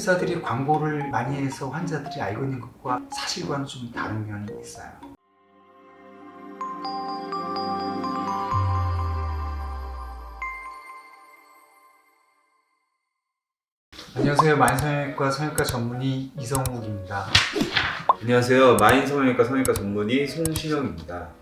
회사들이 광고를 많이 해서 환자들이 알고 있는 것과 사실과는 좀 다른 면이 있어요. 안녕하세요. 만성형외과 성형외과 전문의 이성욱입니다. 안녕하세요. 마인 성형외과 성형외과 전문의 송신영입니다.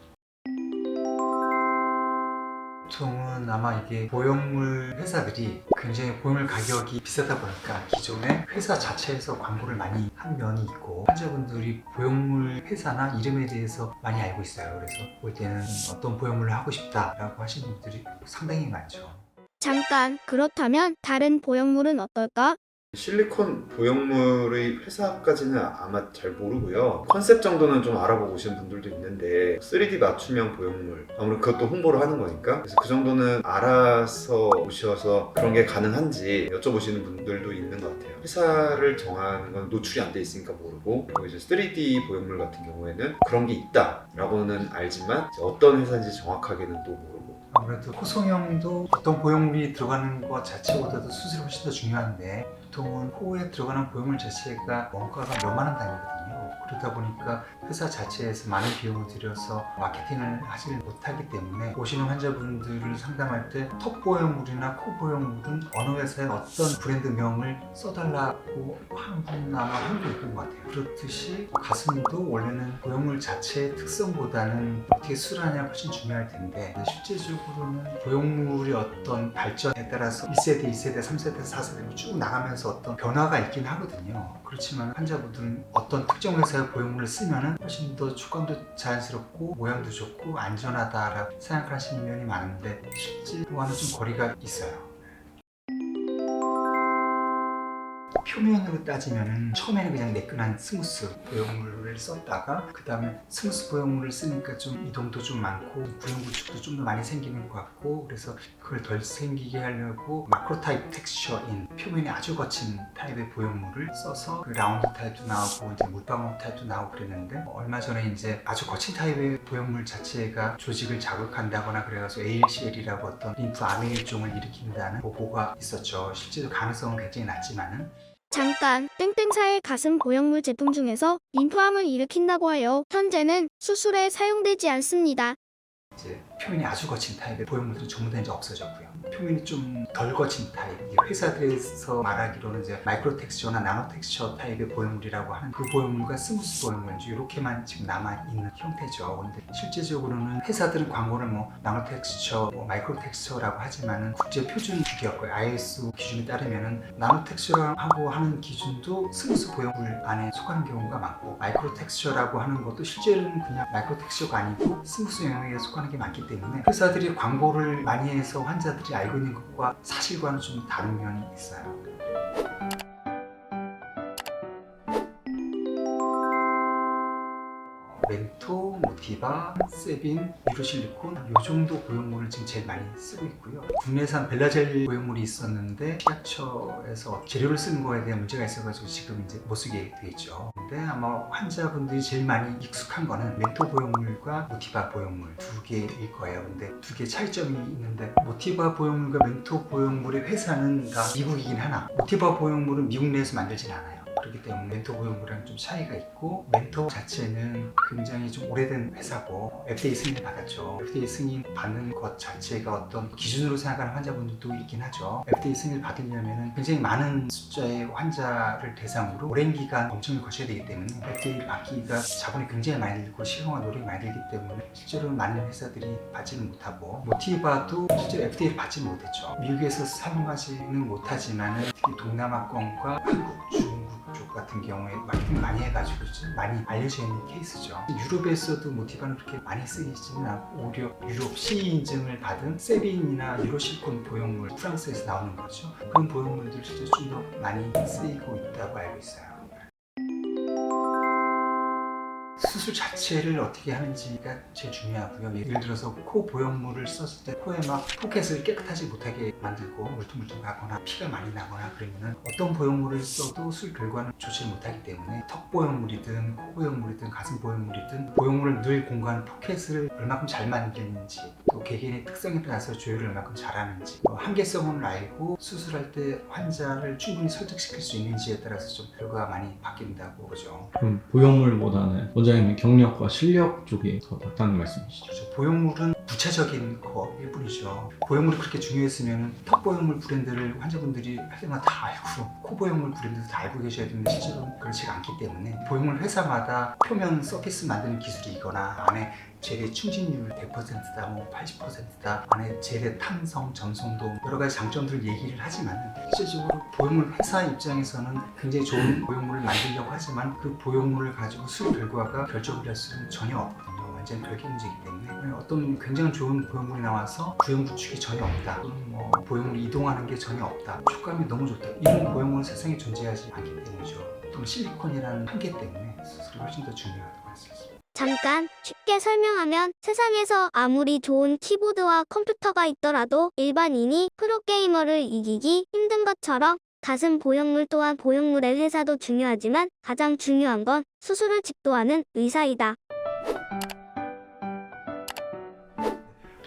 보통은 아마 이게 보형물 회사들이 굉장히 보형물 가격이 비싸다 보니까 기존에 회사 자체에서 광고를 많이 한 면이 있고 환자분들이 보형물 회사나 이름에 대해서 많이 알고 있어요. 그래서 볼 때는 어떤 보형물을 하고 싶다라고 하시는 분들이 상당히 많죠. 잠깐, 그렇다면 다른 보형물은 어떨까? 실리콘 보형물의 회사까지는 아마 잘 모르고요. 컨셉 정도는 좀 알아보고 오신 분들도 있는데 3D 맞춤형 보형물 아무래도 그것도 홍보를 하는 거니까 그래서 그 정도는 알아서 오셔서 그런 게 가능한지 여쭤보시는 분들도 있는 것 같아요. 회사를 정하는 건 노출이 안 돼 있으니까 모르고 그리고 이제 3D 보형물 같은 경우에는 그런 게 있다라고는 알지만 어떤 회사인지 정확하게는 또 모르고 아무래도 코성형도 어떤 보형물이 들어가는 것 자체보다도 수술이 훨씬 더 중요한데 보통은 코에 들어가는 보형물 자체가 원가가 몇만 원 단위거든요. 그러다 보니까 회사 자체에서 많은 비용을 들여서 마케팅을 하지 못하기 때문에 오시는 환자분들을 상담할 때 턱 보형물이나 코 보형물은 어느 회사의 어떤 브랜드명을 써달라고 하는 분 아마 한분 있는 것 같아요. 그렇듯이 가슴도 원래는 보형물 자체의 특성보다는 어떻게 수술하냐 훨씬 중요할 텐데 실제적으로는 보형물의 어떤 발전에 따라서 1세대, 2세대, 3세대, 4세대로 쭉 나가면서 어떤 변화가 있긴 하거든요. 그렇지만 환자분들은 어떤 특정 회사의 보형물을 쓰면은 훨씬 더 촉감도 자연스럽고 모양도 좋고 안전하다라고 생각하시는 면이 많은데 실제와는 좀 거리가 있어요. 표면으로 따지면은 처음에는 그냥 매끈한 스무스 보형물을 썼다가 그 다음에 스무스 보형물을 쓰니까 좀 이동도 좀 많고 구형 구축도 좀 더 많이 생기는 것 같고 그래서 그걸 덜 생기게 하려고 마크로 타입 텍스처인 표면이 아주 거친 타입의 보형물을 써서 그 라운드 타입도 나오고 이제 물방울 타입도 나오고 그랬는데 얼마 전에 이제 아주 거친 타입의 보형물 자체가 조직을 자극한다거나 그래가지고 ALCL이라고 어떤 림프 암해일종을 일으킨다는 보고가 있었죠. 실제로 가능성은 굉장히 낮지만은 잠깐, 땡땡사의 가슴 보형물 제품 중에서 림프암을 일으킨다고 하여 현재는 수술에 사용되지 않습니다. 이제 표면이 아주 거친 타입의 보형물들은 전부 다 이제 없어졌고요. 표면이 좀 덜 거친 타입, 이 회사들에서 말하기로는 이제 마이크로 텍스처나 나노 텍스처 타입의 보형물이라고 하는 그 보형물과 스무스 보형물 이제 이렇게만 지금 남아 있는 형태죠. 근데 실제적으로는 회사들은 광고를 뭐 나노 텍스처, 뭐 마이크로 텍스처라고 하지만은 국제 표준 규격과 ISO 기준에 따르면은 나노 텍스처라고 하는 기준도 스무스 보형물 안에 속하는 경우가 많고 마이크로 텍스처라고 하는 것도 실제로는 그냥 마이크로 텍스처가 아니고 스무스 영역에 속하는 게 많기 때문에 회사들이 광고를 많이 해서 환자들이 알고 있는 것과 사실과는 좀 다른 면이 있어요. 멘토, 모티바, 세빈, 유로실리콘 이 정도 보형물을 지금 제일 많이 쓰고 있고요. 국내산 벨라젤 보형물이 있었는데 식약처에서 재료를 쓰는 거에 대한 문제가 있어가지고 지금 이제 못 쓰게 돼 있죠. 근데 아마 환자분들이 제일 많이 익숙한 거는 멘토 보형물과 모티바 보형물 두 개일 거예요. 근데 두 개 차이점이 있는데 모티바 보형물과 멘토 보형물의 회사는 다 미국이긴 하나 모티바 보형물은 미국 내에서 만들진 않아요. 그렇기 때문에 멘토 보형물이랑 좀 차이가 있고 멘토 자체는 굉장히 좀 오래된 회사고 FDA 승인을 받았죠. FDA 승인 받는 것 자체가 어떤 기준으로 생각하는 환자분들도 있긴 하죠. FDA 승인을 받으려면 굉장히 많은 숫자의 환자를 대상으로 오랜 기간 검증을 거쳐야 되기 때문에 FDA 받기가 자본이 굉장히 많이 들고 시간과 노력이 많이 들기 때문에 실제로 많은 회사들이 받지는 못하고 모티바도 실제로 FDA를 받지 못했죠. 미국에서 사용하지는 못하지만 특히 동남아권과 한국, 쪽 같은 경우에 마케팅 많이 해가지고 좀 많이 알려져 있는 케이스죠. 유럽에서도 모티바는 그렇게 많이 쓰이지는 않고 오히려 유럽 CE 인증을 받은 세빈이나 유로실콘 보형물 프랑스에서 나오는 거죠. 그런 보형물들 실제 좀 더 많이 쓰이고 있다고 알고 있어요. 수술 자체를 어떻게 하는지가 제일 중요하고요. 예를 들어서 코 보형물을 썼을 때 코에 막 포켓을 깨끗하지 못하게 만들고 울퉁불퉁하거나 피가 많이 나거나 그러면은 어떤 보형물을 써도 술 결과는 좋지 못하기 때문에 턱 보형물이든 코 보형물이든 가슴 보형물이든 보형물을 늘 공간 포켓을 얼마큼 잘 만드는지 또 개개인의 특성에 따라서 조율을 얼마큼 잘하는지 또 한계성을 알고 수술할 때 환자를 충분히 설득시킬 수 있는지에 따라서 좀 결과가 많이 바뀐다고 보죠. 그럼 보형물보다는 원장님의 경력과 실력 쪽이 더 낫다는 말씀이시죠? 그렇죠. 보형물은 구체적인 거일 뿐이죠. 보형물이 그렇게 중요했으면 턱 보형물 브랜드를 환자분들이 할 때마다 다 알고 코 보형물 브랜드도 다 알고 계셔야 되는데 실제로는 그렇지가 않기 때문에 보형물 회사마다 표면 서피스 만드는 기술이 있거나 안에 젤의 충진율 100%다, 뭐 80%다, 안에 젤의 탐성, 점성도 여러 가지 장점들을 얘기를 하지만 실질적으로 보형물 회사 입장에서는 굉장히 좋은 보형물을 만들려고 하지만 그 보형물을 가지고 수료 결과가 결정을 할 수는 전혀 없거든요. 완전 별개 문제이기 때문에. 어떤 굉장히 좋은 보형물이 나와서 구형 구축이 전혀 없다. 또는 뭐 보형물이 이동하는 게 전혀 없다. 촉감이 너무 좋다. 이런 보형물은 세상에 존재하지 않기 때문이죠. 또는 실리콘이라는 한계 때문에 수술이 훨씬 더 있습니다 잠깐 쉽게 설명하면 세상에서 아무리 좋은 키보드와 컴퓨터가 있더라도 일반인이 프로게이머를 이기기 힘든 것처럼 가슴 보형물 또한 보형물의 회사도 중요하지만 가장 중요한 건 수술을 집도하는 의사이다.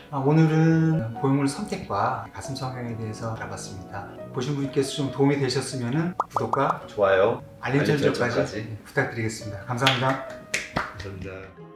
아, 오늘은 보형물 선택과 가슴 성형에 대해서 알아봤습니다 보신 분께서 좀 도움이 되셨으면 구독과 좋아요. 알림 설정까지. 부탁드리겠습니다 감사합니다 감사합니다.